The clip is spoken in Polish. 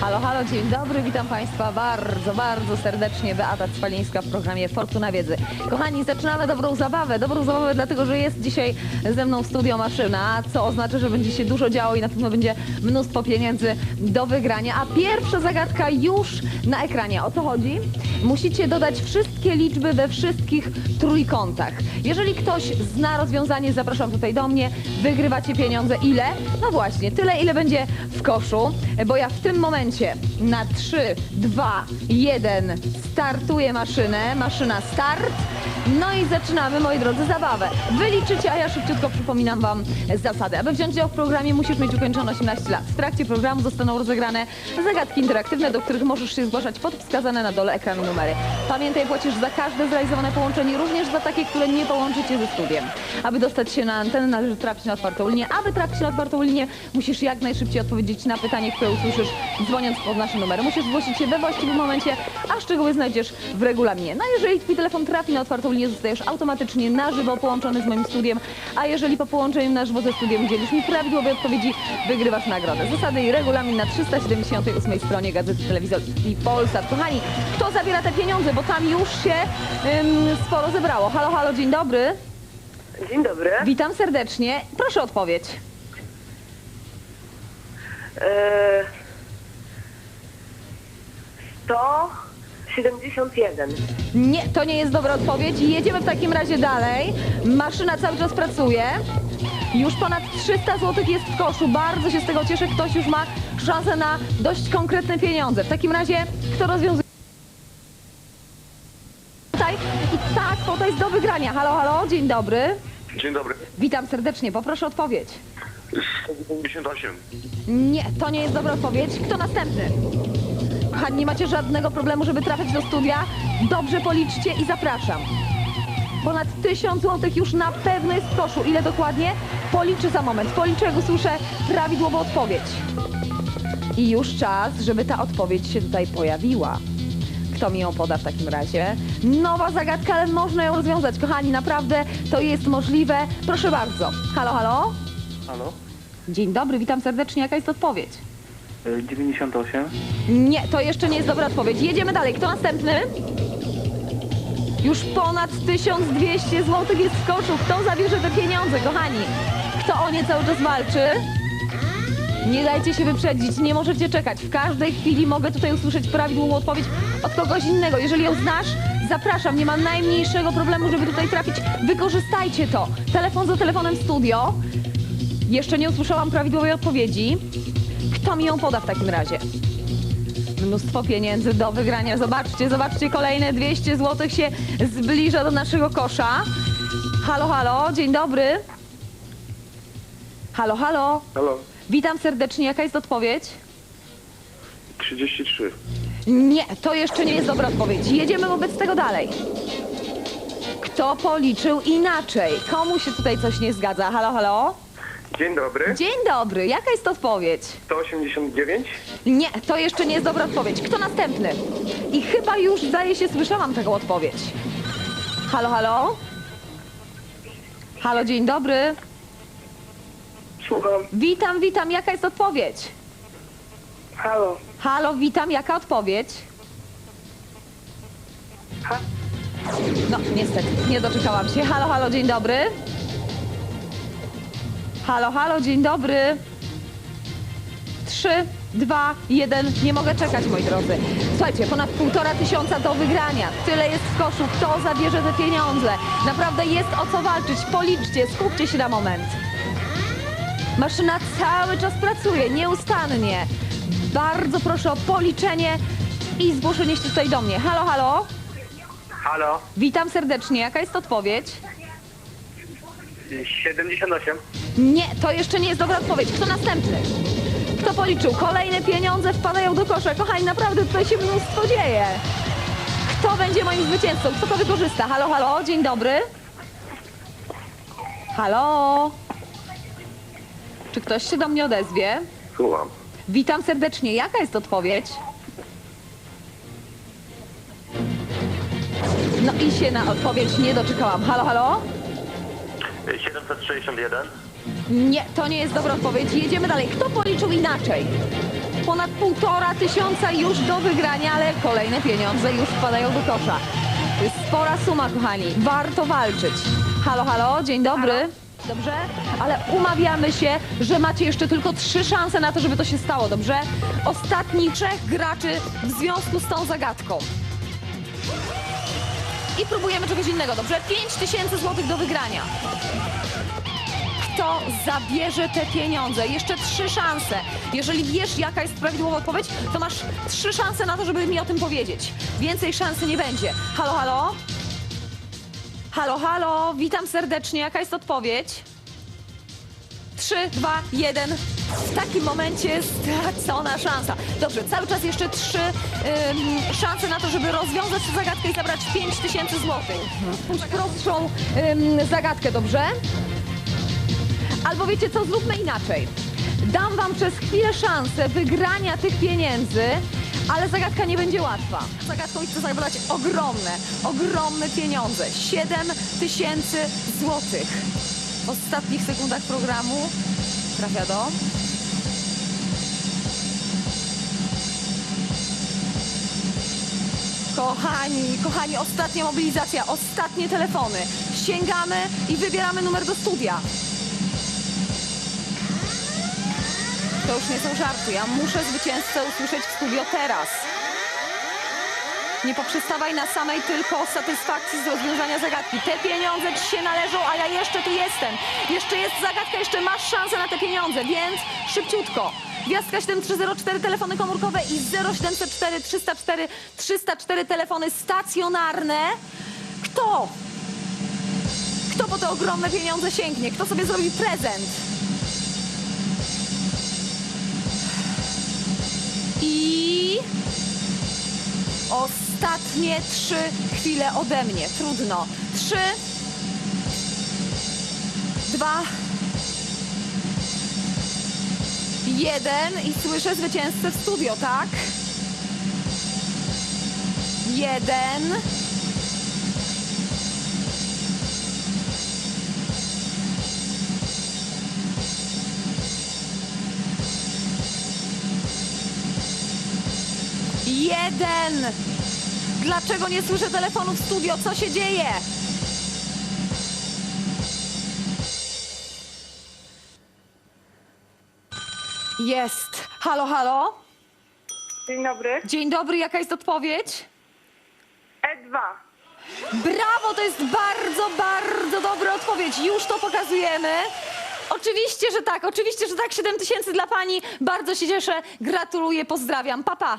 Halo, halo, dzień dobry, witam Państwa bardzo, bardzo serdecznie. Beata Cwalińska w programie Fortuna Wiedzy. Kochani, zaczynamy dobrą zabawę. Dobrą zabawę dlatego, że jest dzisiaj ze mną w studio maszyna, co oznacza, że będzie się dużo działo i na pewno będzie mnóstwo pieniędzy do wygrania. A pierwsza zagadka już na ekranie. O co chodzi? Musicie dodać wszystkie liczby we wszystkich trójkątach. Jeżeli ktoś zna rozwiązanie, zapraszam tutaj do mnie. Wygrywacie pieniądze. Ile? No właśnie, tyle ile będzie w koszu, bo ja w tym momencie na 3, 2, 1 startuję maszynę. Maszyna start. No i zaczynamy, moi drodzy, zabawę. Wy liczycie, a ja szybciutko przypominam Wam zasady. Aby wziąć udział w programie, musisz mieć ukończone 18 lat. W trakcie programu zostaną rozegrane zagadki interaktywne, do których możesz się zgłaszać pod wskazane na dole ekranu numery. Pamiętaj, płacisz za każde zrealizowane połączenie, również za takie, które nie połączycie ze studiem. Aby dostać się na antenę, należy trafić na otwartą linię. Aby trafić na otwartą linię, musisz jak najszybciej odpowiedzieć na pytanie, które usłyszysz dzwoniąc pod nasze numery. Musisz zgłosić się we właściwym momencie, a szczegóły znajdziesz w regulaminie. No jeżeli twój telefon trafi na otwartą linię, wspólnie zostajesz automatycznie na żywo połączony z moim studiem, a jeżeli po połączeniu na żywo ze studiem udzielisz mi prawidłowej odpowiedzi, wygrywasz nagrodę. Zasady i regulamin na 378 stronie Gazety Telewizor i Polsat. Kochani, kto zabiera te pieniądze, bo tam już się ym, sporo zebrało. Halo, halo, dzień dobry. Dzień dobry. Witam serdecznie. Proszę o odpowiedź. Eee, 100 71. Nie, to nie jest dobra odpowiedź. Jedziemy w takim razie dalej. Maszyna cały czas pracuje. Już ponad 300 zł jest w koszu. Bardzo się z tego cieszę. Ktoś już ma szansę na dość konkretne pieniądze. W takim razie, kto rozwiązuje? Tutaj i ta kwota jest do wygrania. Halo, halo, dzień dobry. Dzień dobry. Witam serdecznie. Poproszę o odpowiedź. 198. Nie, to nie jest dobra odpowiedź. Kto następny? Kochani, nie macie żadnego problemu, żeby trafić do studia. Dobrze policzcie i zapraszam. Ponad 1000 zł już na pewno jest w koszu. Ile dokładnie? Policzę za moment. Policzę, jak usłyszę prawidłową odpowiedź. I już czas, żeby ta odpowiedź się tutaj pojawiła. Kto mi ją poda w takim razie? Nowa zagadka, ale można ją rozwiązać. Kochani, naprawdę to jest możliwe. Proszę bardzo. Halo, halo? Halo? Dzień dobry, witam serdecznie. Jaka jest odpowiedź? Y, 98. Nie, to jeszcze nie jest dobra odpowiedź. Jedziemy dalej. Kto następny? Już ponad 1200 zł jest w koszu. Kto zabierze te pieniądze, kochani? Kto o nie cały czas walczy? Nie dajcie się wyprzedzić, nie możecie czekać. W każdej chwili mogę tutaj usłyszeć prawidłową odpowiedź od kogoś innego. Jeżeli ją znasz, zapraszam. Nie ma najmniejszego problemu, żeby tutaj trafić. Wykorzystajcie to. Telefon za telefonem studio. Jeszcze nie usłyszałam prawidłowej odpowiedzi. Kto mi ją poda w takim razie? Mnóstwo pieniędzy do wygrania. Zobaczcie, zobaczcie, kolejne 200 zł się zbliża do naszego kosza. Halo, halo, dzień dobry. Halo, halo. Halo. Witam serdecznie. Jaka jest odpowiedź? 33. Nie, to jeszcze nie jest dobra odpowiedź. Jedziemy wobec tego dalej. Kto policzył inaczej? Komu się tutaj coś nie zgadza? Halo, halo? Dzień dobry. Dzień dobry. Jaka jest odpowiedź? 189. Nie, to jeszcze nie jest dobra odpowiedź. Kto następny? I chyba już, zdaje się, słyszałam taką odpowiedź. Halo, halo? Halo, dzień dobry. Słucham. Witam, witam. Jaka jest odpowiedź? Halo. Halo, witam. Jaka odpowiedź? Ha? No, niestety, nie doczekałam się. Halo, halo, dzień dobry. Halo, halo, dzień dobry. Trzy, dwa, jeden. Nie mogę czekać, moi drodzy. Słuchajcie, ponad półtora tysiąca do wygrania. Tyle jest w koszu. Kto zabierze te pieniądze? Naprawdę jest o co walczyć. Policzcie, skupcie się na moment. Maszyna cały czas pracuje, nieustannie. Bardzo proszę o policzenie i zgłoszenie się tutaj do mnie. Halo, halo. Halo? Witam serdecznie. Jaka jest odpowiedź? 78. Nie, to jeszcze nie jest dobra odpowiedź. Kto następny? Kto policzył? Kolejne pieniądze wpadają do kosza. Kochani, naprawdę tutaj się mnóstwo dzieje. Kto będzie moim zwycięzcą? Kto to wykorzysta? Halo, halo, dzień dobry. Halo. Czy ktoś się do mnie odezwie? Słucham. Witam serdecznie. Jaka jest odpowiedź? No i się na odpowiedź nie doczekałam. Halo, halo? 761. Nie, to nie jest dobra odpowiedź. Jedziemy dalej. Kto policzył inaczej? Ponad półtora tysiąca już do wygrania, ale kolejne pieniądze już wpadają do kosza. To jest spora suma, kochani. Warto walczyć. Halo, halo, dzień dobry. Dobrze? Ale umawiamy się, że macie jeszcze tylko trzy szanse na to, żeby to się stało, dobrze? Ostatni trzech graczy w związku z tą zagadką. I próbujemy czegoś innego, dobrze? 5 tysięcy złotych do wygrania. Kto zabierze te pieniądze? Jeszcze trzy szanse. Jeżeli wiesz, jaka jest prawidłowa odpowiedź, to masz trzy szanse na to, żeby mi o tym powiedzieć. Więcej szansy nie będzie. Halo, halo? Halo, halo, witam serdecznie. Jaka jest odpowiedź? Trzy, dwa, jeden. W takim momencie stracona szansa. Dobrze, cały czas jeszcze trzy ym, szanse na to, żeby rozwiązać tę zagadkę i zabrać 5 tysięcy złotych. Prostszą ym, zagadkę, dobrze? Albo wiecie co, zróbmy inaczej. Dam wam przez chwilę szansę wygrania tych pieniędzy, ale zagadka nie będzie łatwa. Zagadką chcę zabrać ogromne, ogromne pieniądze. 7 tysięcy złotych. W ostatnich sekundach programu trafia do... Kochani, kochani, ostatnia mobilizacja, ostatnie telefony. Sięgamy i wybieramy numer do studia. To już nie są żarty. Ja muszę zwycięzcę usłyszeć w studio teraz. Nie poprzestawaj na samej tylko satysfakcji z rozwiązania zagadki. Te pieniądze ci się należą, a ja jeszcze tu jestem. Jeszcze jest zagadka, jeszcze masz szansę na te pieniądze, więc szybciutko. Gwiazdka 7304 telefony komórkowe i 0704 304 304 telefony stacjonarne. Kto? Kto po te ogromne pieniądze sięgnie? Kto sobie zrobi prezent? I ostatnie trzy chwile ode mnie. Trudno. Trzy, dwa, jeden i słyszę zwycięzcę w studio, tak? Jeden. Jeden! Dlaczego nie słyszę telefonu w studio? Co się dzieje? Jest. Halo, halo? Dzień dobry. Dzień dobry, jaka jest odpowiedź? E2. Brawo, to jest bardzo, bardzo dobra odpowiedź. Już to pokazujemy. Oczywiście, że tak, oczywiście, że tak. 7 tysięcy dla pani. Bardzo się cieszę. Gratuluję, pozdrawiam. Papa. Pa.